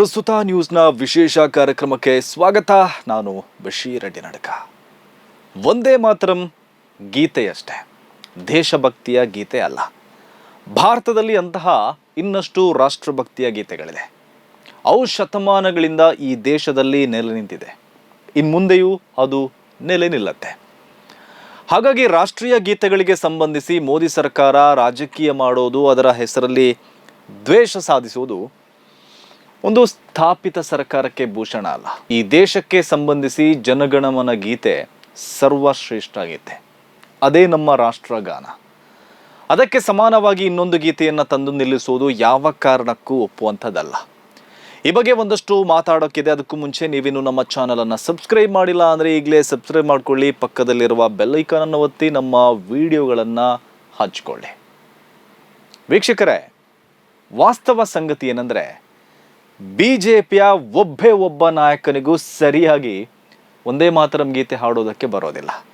ಪ್ರಸ್ತುತ ನ್ಯೂಸ್ನ ವಿಶೇಷ ಕಾರ್ಯಕ್ರಮಕ್ಕೆ ಸ್ವಾಗತ. ನಾನು ಬಶೀರಡ್ಡಿ ನಡಕ ಒಂದೇ ಮಾತರಂ, ಗೀತೆಯಷ್ಟೇ. ದೇಶಭಕ್ತಿಯ ಗೀತೆ ಅಲ್ಲ. ಭಾರತದಲ್ಲಿ ಅಂತಹ ಇನ್ನಷ್ಟು ರಾಷ್ಟ್ರಭಕ್ತಿಯ ಗೀತೆಗಳಿದೆ. ಅವು ಶತಮಾನಗಳಿಂದ ಈ ದೇಶದಲ್ಲಿ ನೆಲೆ ನಿಂತಿದೆ. ಇನ್ನು ಮುಂದೆಯೂ ಅದು ನೆಲೆ ನಿಲ್ಲತ್ತೆ. ಹಾಗಾಗಿ ರಾಷ್ಟ್ರೀಯ ಗೀತೆಗಳಿಗೆ ಸಂಬಂಧಿಸಿ ಮೋದಿ ಸರ್ಕಾರ ರಾಜಕೀಯ ಮಾಡೋದು ಅದರ ಹೆಸರಲ್ಲಿ ದ್ವೇಷ ಸಾಧಿಸುವುದು ಒಂದು ಸ್ಥಾಪಿತ ಸರ್ಕಾರಕ್ಕೆ ಭೂಷಣ ಅಲ್ಲ. ಈ ದೇಶಕ್ಕೆ ಸಂಬಂಧಿಸಿ ಜನಗಣಮನ ಗೀತೆ ಸರ್ವಶ್ರೇಷ್ಠ ಗೀತೆ. ಅದೇ ನಮ್ಮ ರಾಷ್ಟ್ರಗಾನ. ಅದಕ್ಕೆ ಸಮಾನವಾಗಿ ಇನ್ನೊಂದು ಗೀತೆಯನ್ನು ತಂದು ನಿಲ್ಲಿಸುವುದು ಯಾವ ಕಾರಣಕ್ಕೂ ಒಪ್ಪುವಂಥದ್ದಲ್ಲ. ಈ ಬಗ್ಗೆ ಒಂದಷ್ಟು ಮಾತಾಡೋಕ್ಕಿದೆ. ಅದಕ್ಕೂ ಮುಂಚೆ ನೀವಿನ್ನು ನಮ್ಮ ಚಾನಲನ್ನು ಸಬ್ಸ್ಕ್ರೈಬ್ ಮಾಡಿಲ್ಲ ಅಂದರೆ ಈಗಲೇ ಸಬ್ಸ್ಕ್ರೈಬ್ ಮಾಡಿಕೊಳ್ಳಿ. ಪಕ್ಕದಲ್ಲಿರುವ ಬೆಲ್ ಐಕಾನನ್ನು ಒತ್ತಿ ನಮ್ಮ ವಿಡಿಯೋಗಳನ್ನು ಹಚ್ಚಿಕೊಳ್ಳಿ ವೀಕ್ಷಕರೇ, ವಾಸ್ತವ ಸಂಗತಿ ಏನಂದರೆ ಬಿ ಜೆ ಪಿಯ ಒಬ್ಬೇ ಒಬ್ಬ ನಾಯಕನಿಗೂ ಸರಿಯಾಗಿ ಒಂದೇ ಮಾತರಂ ಗೀತೆ ಹಾಡೋದಕ್ಕೆ ಬರೋದಿಲ್ಲ.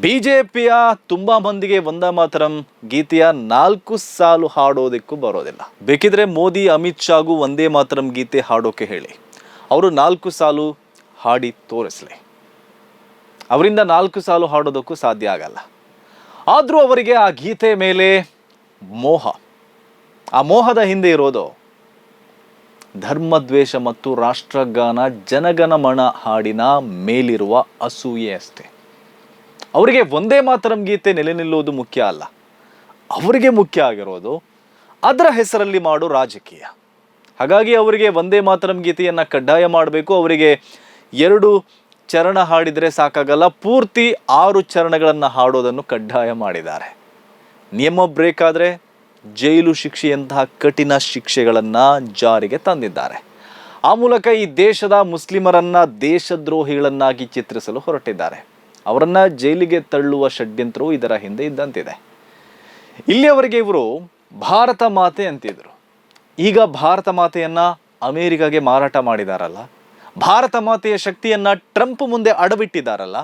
ಬಿ ಜೆ ಪಿಯ ತುಂಬ ಮಂದಿಗೆ ಒಂದೇ ಮಾತರಂ ಗೀತೆಯ ನಾಲ್ಕು ಸಾಲು ಹಾಡೋದಕ್ಕೂ ಬರೋದಿಲ್ಲ. ಬೇಕಿದ್ರೆ ಮೋದಿ, ಅಮಿತ್ ಶಾಗೂ ಒಂದೇ ಮಾತರಂ ಗೀತೆ ಹಾಡೋಕೆ ಹೇಳಿ. ಅವರು ನಾಲ್ಕು ಸಾಲು ಹಾಡಿ ತೋರಿಸಲಿ. ಅವರಿಂದ ನಾಲ್ಕು ಸಾಲು ಹಾಡೋದಕ್ಕೂ ಸಾಧ್ಯ ಆಗಲ್ಲ. ಆದರೂ ಅವರಿಗೆ ಆ ಗೀತೆ ಮೇಲೆ ಮೋಹ. ಆ ಮೋಹದ ಹಿಂದೆ ಇರೋದು ಧರ್ಮದ್ವೇಷ ಮತ್ತು ರಾಷ್ಟ್ರಗಾನ ಜನಗಣಮನ ಹಾಡಿನ ಮೇಲಿರುವ ಅಸೂಯೆ ಅಷ್ಟೇ. ಅವರಿಗೆ ಒಂದೇ ಮಾತರಂ ಗೀತೆ ನೆಲೆ ನಿಲ್ಲುವುದು ಮುಖ್ಯ ಅಲ್ಲ. ಅವರಿಗೆ ಮುಖ್ಯ ಆಗಿರೋದು ಅದರ ಹೆಸರಲ್ಲಿ ಮಾಡೋ ರಾಜಕೀಯ. ಹಾಗಾಗಿ ಅವರಿಗೆ ಒಂದೇ ಮಾತರಂ ಗೀತೆಯನ್ನು ಕಡ್ಡಾಯ ಮಾಡಬೇಕು. ಅವರಿಗೆ ಎರಡು ಚರಣ ಹಾಡಿದರೆ ಸಾಕಾಗಲ್ಲ. ಪೂರ್ತಿ ಆರು ಚರಣಗಳನ್ನು ಹಾಡೋದನ್ನು ಕಡ್ಡಾಯ ಮಾಡಿದ್ದಾರೆ. ನಿಯಮ ಬ್ರೇಕ್ ಆದರೆ ಜೈಲು ಶಿಕ್ಷೆಯಂತಹ ಕಠಿಣ ಶಿಕ್ಷೆಗಳನ್ನು ಜಾರಿಗೆ ತಂದಿದ್ದಾರೆ. ಆ ಮೂಲಕ ಈ ದೇಶದ ಮುಸ್ಲಿಮರನ್ನ ದೇಶದ್ರೋಹಿಗಳನ್ನಾಗಿ ಚಿತ್ರಿಸಲು ಹೊರಟಿದ್ದಾರೆ. ಅವರನ್ನು ಜೈಲಿಗೆ ತಳ್ಳುವ ಷಡ್ಯಂತ್ರವು ಇದರ ಹಿಂದೆ ಇದ್ದಂತಿದೆ. ಇಲ್ಲಿಯವರೆಗೆ ಇವರು ಭಾರತ ಮಾತೆ ಅಂತಿದ್ರು. ಈಗ ಭಾರತ ಮಾತೆಯನ್ನ ಅಮೇರಿಕಾಗೆ ಮಾರಾಟ ಮಾಡಿದಾರಲ್ಲ, ಭಾರತ ಮಾತೆಯ ಶಕ್ತಿಯನ್ನ ಟ್ರಂಪ್ ಮುಂದೆ ಅಡಬಿಟ್ಟಿದ್ದಾರಲ್ಲ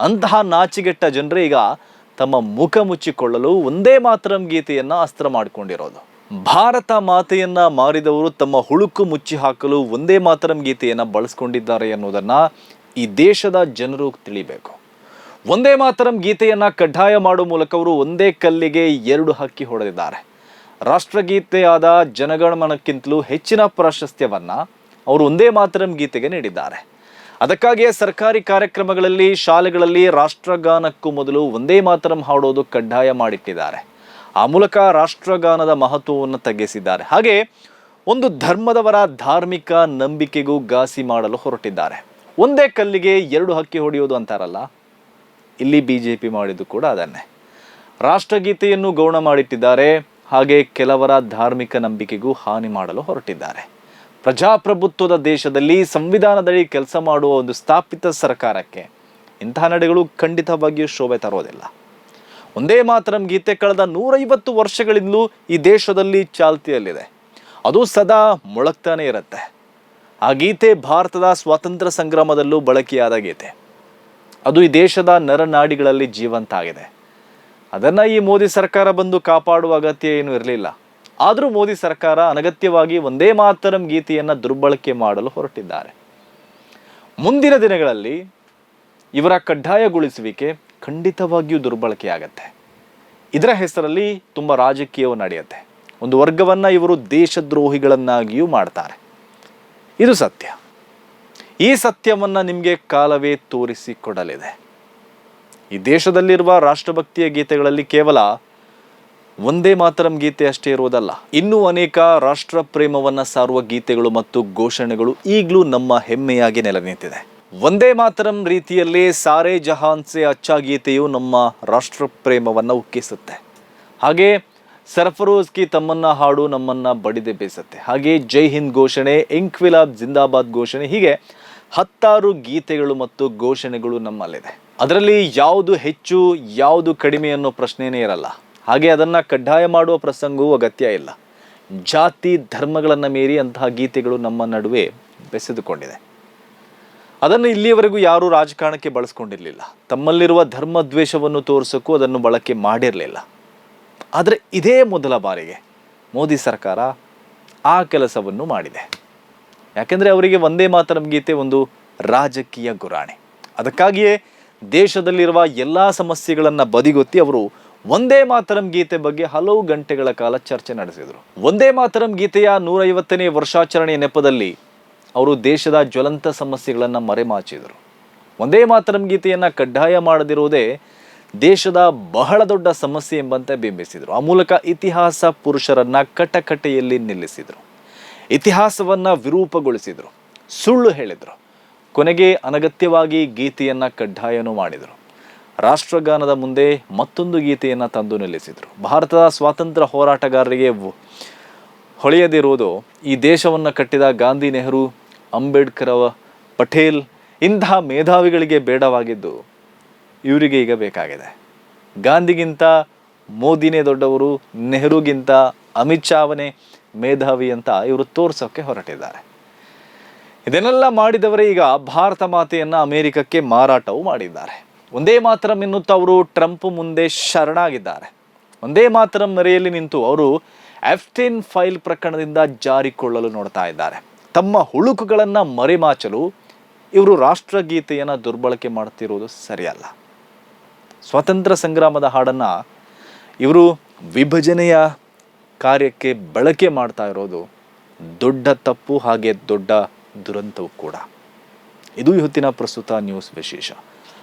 ಅಂತಹ ನಾಚಿಗೆಟ್ಟ ಜನರೇ ಈಗ ತಮ್ಮ ಮುಖ ಮುಚ್ಚಿಕೊಳ್ಳಲು ಒಂದೇ ಮಾತ್ರಂ ಗೀತೆಯನ್ನು ಅಸ್ತ್ರ ಮಾಡಿಕೊಂಡಿರೋದು. ಭಾರತ ಮಾತೆಯನ್ನ ಮಾರಿದವರು ತಮ್ಮ ಹುಳುಕು ಮುಚ್ಚಿ ಹಾಕಲು ಒಂದೇ ಮಾತ್ರಂ ಗೀತೆಯನ್ನು ಬಳಸ್ಕೊಂಡಿದ್ದಾರೆ ಅನ್ನೋದನ್ನ ಈ ದೇಶದ ಜನರು ತಿಳಿಬೇಕು. ಒಂದೇ ಮಾತರಂ ಗೀತೆಯನ್ನು ಕಡ್ಡಾಯ ಮಾಡುವ ಮೂಲಕ ಅವರು ಒಂದೇ ಕಲ್ಲಿಗೆ ಎರಡು ಹಕ್ಕಿ ಹೊಡೆದಿದ್ದಾರೆ. ರಾಷ್ಟ್ರಗೀತೆಯಾದ ಜನಗಣಮನಕ್ಕಿಂತಲೂ ಹೆಚ್ಚಿನ ಪ್ರಾಶಸ್ತ್ಯವನ್ನ ಅವರು ಒಂದೇ ಮಾತರಂ ಗೀತೆಗೆ ನೀಡಿದ್ದಾರೆ. ಅದಕ್ಕಾಗಿಯೇ ಸರ್ಕಾರಿ ಕಾರ್ಯಕ್ರಮಗಳಲ್ಲಿ, ಶಾಲೆಗಳಲ್ಲಿ ರಾಷ್ಟ್ರಗಾನಕ್ಕೂ ಮೊದಲು ಒಂದೇ ಮಾತರಂ ಹಾಡೋದು ಕಡ್ಡಾಯ ಮಾಡಿಟ್ಟಿದ್ದಾರೆ. ಆ ಮೂಲಕ ರಾಷ್ಟ್ರಗಾನದ ಮಹತ್ವವನ್ನು ತಗ್ಗಿಸಿದ್ದಾರೆ. ಹಾಗೆ ಒಂದು ಧರ್ಮದವರ ಧಾರ್ಮಿಕ ನಂಬಿಕೆಗೂ ಗಾಸಿ ಮಾಡಲು ಹೊರಟಿದ್ದಾರೆ. ಒಂದೇ ಕಲ್ಲಿಗೆ ಎರಡು ಹಕ್ಕಿ ಹೊಡೆಯೋದು ಅಂತಾರಲ್ಲ, ಇಲ್ಲಿ ಬಿ ಜೆ ಪಿ ಮಾಡಿದ್ದು ಕೂಡ ಅದನ್ನೇ. ರಾಷ್ಟ್ರಗೀತೆಯನ್ನು ಗೌಣ ಮಾಡಿಟ್ಟಿದ್ದಾರೆ, ಹಾಗೆ ಕೆಲವರ ಧಾರ್ಮಿಕ ನಂಬಿಕೆಗೂ ಹಾನಿ ಮಾಡಲು ಹೊರಟಿದ್ದಾರೆ. ಪ್ರಜಾಪ್ರಭುತ್ವದ ದೇಶದಲ್ಲಿ ಸಂವಿಧಾನದಡಿ ಕೆಲಸ ಮಾಡುವ ಒಂದು ಸ್ಥಾಪಿತ ಸರ್ಕಾರಕ್ಕೆ ಇಂತಹ ನಡೆಗಳು ಖಂಡಿತವಾಗಿಯೂ ಶೋಭೆ ತರೋದಿಲ್ಲ ಒಂದೇ ಮಾತರಂ ಗೀತೆ ಕಳೆದ ನೂರೈವತ್ತು ವರ್ಷಗಳಿಂದಲೂ ಈ ದೇಶದಲ್ಲಿ ಚಾಲ್ತಿಯಲ್ಲಿದೆ. ಅದು ಸದಾ ಮೊಳಗ್ತಾನೆ ಇರುತ್ತೆ. ಆ ಗೀತೆ ಭಾರತದ ಸ್ವಾತಂತ್ರ್ಯ ಸಂಗ್ರಾಮದಲ್ಲೂ ಬಳಕೆಯಾದ ಗೀತೆ. ಅದು ಈ ದೇಶದ ನರನಾಡಿಗಳಲ್ಲಿ ಜೀವಂತ ಆಗಿದೆ. ಅದನ್ನು ಈ ಮೋದಿ ಸರ್ಕಾರ ಬಂದು ಕಾಪಾಡುವ ಅಗತ್ಯ ಏನೂ ಇರಲಿಲ್ಲ. ಆದರೂ ಮೋದಿ ಸರ್ಕಾರ ಅನಗತ್ಯವಾಗಿ ಒಂದೇ ಮಾತರಂ ಗೀತೆಯನ್ನು ದುರ್ಬಳಕೆ ಮಾಡಲು ಹೊರಟಿದ್ದಾರೆ. ಮುಂದಿನ ದಿನಗಳಲ್ಲಿ ಇವರ ಕಡ್ಡಾಯಗೊಳಿಸುವಿಕೆ ಖಂಡಿತವಾಗಿಯೂ ದುರ್ಬಳಕೆಯಾಗತ್ತೆ. ಇದರ ಹೆಸರಲ್ಲಿ ತುಂಬ ರಾಜಕೀಯವು ನಡೆಯುತ್ತೆ. ಒಂದು ವರ್ಗವನ್ನು ಇವರು ದೇಶದ್ರೋಹಿಗಳನ್ನಾಗಿಯೂ ಮಾಡ್ತಾರೆ. ಇದು ಸತ್ಯ. ಈ ಸತ್ಯವನ್ನು ನಿಮಗೆ ಕಾಲವೇ ತೋರಿಸಿಕೊಡಲಿದೆ ಈ ದೇಶದಲ್ಲಿರುವ ರಾಷ್ಟ್ರಭಕ್ತಿಯ ಗೀತೆಗಳಲ್ಲಿ ಕೇವಲ ಒಂದೇ ಮಾತರಂ ಗೀತೆ ಅಷ್ಟೇ ಇರುವುದಲ್ಲ. ಇನ್ನೂ ಅನೇಕ ರಾಷ್ಟ್ರ ಪ್ರೇಮವನ್ನ ಸಾರುವ ಗೀತೆಗಳು ಮತ್ತು ಘೋಷಣೆಗಳು ಈಗಲೂ ನಮ್ಮ ಹೆಮ್ಮೆಯಾಗಿ ನೆಲೆ ನಿಂತಿದೆ ಒಂದೇ ಮಾತರಂ ರೀತಿಯಲ್ಲಿ ಸಾರೇ ಜಹಾನ್ ಸೆ ಅಚ್ಚಾ ಗೀತೆಯು ನಮ್ಮ ರಾಷ್ಟ್ರ ಪ್ರೇಮವನ್ನು ಉಕ್ಕಿಸುತ್ತೆ. ಹಾಗೆ ಸರ್ಫರೋಜ್ ಕಿ ತಮ್ಮನ್ನ ಹಾಡು ನಮ್ಮನ್ನ ಬಡಿದೆ ಬೇಸತ್ತೆ. ಹಾಗೆ ಜೈ ಹಿಂದ್ ಘೋಷಣೆ ಇಂಕ್ವಿಲಾಬ್ ಜಿಂದಾಬಾದ್ ಘೋಷಣೆ, ಹೀಗೆ ಹತ್ತಾರು ಗೀತೆಗಳು ಮತ್ತು ಘೋಷಣೆಗಳು ನಮ್ಮಲ್ಲಿದೆ. ಅದರಲ್ಲಿ ಯಾವುದು ಹೆಚ್ಚು, ಯಾವುದು ಕಡಿಮೆ ಅನ್ನೋ ಪ್ರಶ್ನೆನೇ ಇರಲ್ಲ. ಹಾಗೆ ಅದನ್ನು ಕಡ್ಡಾಯ ಮಾಡುವ ಪ್ರಸಂಗವೂ ಅಗತ್ಯ ಇಲ್ಲ. ಜಾತಿ ಧರ್ಮಗಳನ್ನು ಮೀರಿ ಅಂತಹ ಗೀತೆಗಳು ನಮ್ಮ ನಡುವೆ ಬೆಸೆದುಕೊಂಡಿದೆ. ಅದನ್ನು ಇಲ್ಲಿಯವರೆಗೂ ಯಾರೂ ರಾಜಕಾರಣಕ್ಕೆ ಬಳಸ್ಕೊಂಡಿರಲಿಲ್ಲ. ತಮ್ಮಲ್ಲಿರುವ ಧರ್ಮ ದ್ವೇಷವನ್ನು ತೋರಿಸೋಕ್ಕೂ ಅದನ್ನು ಬಳಕೆ ಮಾಡಿರಲಿಲ್ಲ. ಆದರೆ ಇದೇ ಮೊದಲ ಬಾರಿಗೆ ಮೋದಿ ಸರ್ಕಾರ ಆ ಕೆಲಸವನ್ನು ಮಾಡಿದೆ. ಯಾಕೆಂದರೆ ಅವರಿಗೆ ಒಂದೇ ಮಾತರಂ ಗೀತೆ ಒಂದು ರಾಜಕೀಯ ಗುರಾಣಿ. ಅದಕ್ಕಾಗಿಯೇ ದೇಶದಲ್ಲಿರುವ ಎಲ್ಲ ಸಮಸ್ಯೆಗಳನ್ನು ಬದಿಗೊತ್ತಿ ಅವರು ಒಂದೇ ಮಾತರಂ ಗೀತೆ ಬಗ್ಗೆ ಹಲವು ಗಂಟೆಗಳ ಕಾಲ ಚರ್ಚೆ ನಡೆಸಿದರು. ಒಂದೇ ಮಾತರಂ ಗೀತೆಯ ನೂರೈವತ್ತನೇ ವರ್ಷಾಚರಣೆಯ ನೆಪದಲ್ಲಿ ಅವರು ದೇಶದ ಜ್ವಲಂತ ಸಮಸ್ಯೆಗಳನ್ನು ಮರೆಮಾಚಿದರು. ಒಂದೇ ಮಾತರಂ ಗೀತೆಯನ್ನು ಕಡ್ಡಾಯ ಮಾಡದಿರುವುದೇ ದೇಶದ ಬಹಳ ದೊಡ್ಡ ಸಮಸ್ಯೆ ಎಂಬಂತೆ ಬಿಂಬಿಸಿದರು. ಆ ಮೂಲಕ ಇತಿಹಾಸ ಪುರುಷರನ್ನ ಕಟಕಟೆಯಲ್ಲಿ ನಿಲ್ಲಿಸಿದರು. ಇತಿಹಾಸವನ್ನ ವಿರೂಪಗೊಳಿಸಿದರು. ಸುಳ್ಳು ಹೇಳಿದರು. ಕೊನೆಗೆ ಅನಗತ್ಯವಾಗಿ ಗೀತೆಯನ್ನು ಕಡ್ಡಾಯನೂ ಮಾಡಿದರು. ರಾಷ್ಟ್ರಗಾನದ ಮುಂದೆ ಮತ್ತೊಂದು ಗೀತೆಯನ್ನು ತಂದು ನಿಲ್ಲಿಸಿದರು. ಭಾರತದ ಸ್ವಾತಂತ್ರ್ಯ ಹೋರಾಟಗಾರರಿಗೆ ಹೊಳೆಯದಿರುವುದು ಈ ದೇಶವನ್ನು ಕಟ್ಟಿದ ಗಾಂಧಿ ನೆಹರು, ಅಂಬೇಡ್ಕರ್ ಪಟೇಲ್ ಇಂತಹ ಮೇಧಾವಿಗಳಿಗೆ ಬೇಡವಾಗಿದ್ದು ಇವರಿಗೆ ಈಗ ಬೇಕಾಗಿದೆ. ಗಾಂಧಿಗಿಂತ ಮೋದಿನೇ ದೊಡ್ಡವರು, ನೆಹರುಗಿಂತ ಅಮಿತ್ ಶಾವನೇ ಮೇಧಾವಿ ಅಂತ ಇವರು ತೋರ್ಸೋಕ್ಕೆ ಹೊರಟಿದ್ದಾರೆ. ಇದನ್ನೆಲ್ಲ ಮಾಡಿದವರೇ ಈಗ ಭಾರತ ಮಾತೆಯನ್ನು ಅಮೆರಿಕಕ್ಕೆ ಮಾರಾಟವೂ ಮಾಡಿದ್ದಾರೆ. ಒಂದೇ ಮಾತ್ರ ಎನ್ನುತ್ತಾ ಅವರು ಟ್ರಂಪ್ ಮುಂದೆ ಶರಣಾಗಿದ್ದಾರೆ. ಒಂದೇ ಮಾತ್ರ ಮೆರೆಯಲ್ಲಿ ನಿಂತು ಅವರು ಎಫ್ಟಿನ್ ಫೈಲ್ ಪ್ರಕರಣದಿಂದ ಜಾರಿಕೊಳ್ಳಲು ನೋಡ್ತಾ ಇದ್ದಾರೆ. ತಮ್ಮ ಹುಳುಕುಗಳನ್ನು ಮರೆಮಾಚಲು ಇವರು ರಾಷ್ಟ್ರಗೀತೆಯನ್ನು ದುರ್ಬಳಕೆ ಮಾಡುತ್ತಿರುವುದು ಸರಿಯಲ್ಲ. ಸ್ವಾತಂತ್ರ್ಯ ಸಂಗ್ರಾಮದ ಹಾಡನ್ನು ಇವರು ವಿಭಜನೆಯ ಕಾರ್ಯಕ್ಕೆ ಬಳಕೆ ಮಾಡ್ತಾ ಇರೋದು ದೊಡ್ಡ ತಪ್ಪು ಹಾಗೆ ದೊಡ್ಡ ದುರಂತವು ಕೂಡ. ಇದು ಇವತ್ತಿನ ಪ್ರಸ್ತುತ ನ್ಯೂಸ್ ವಿಶೇಷ.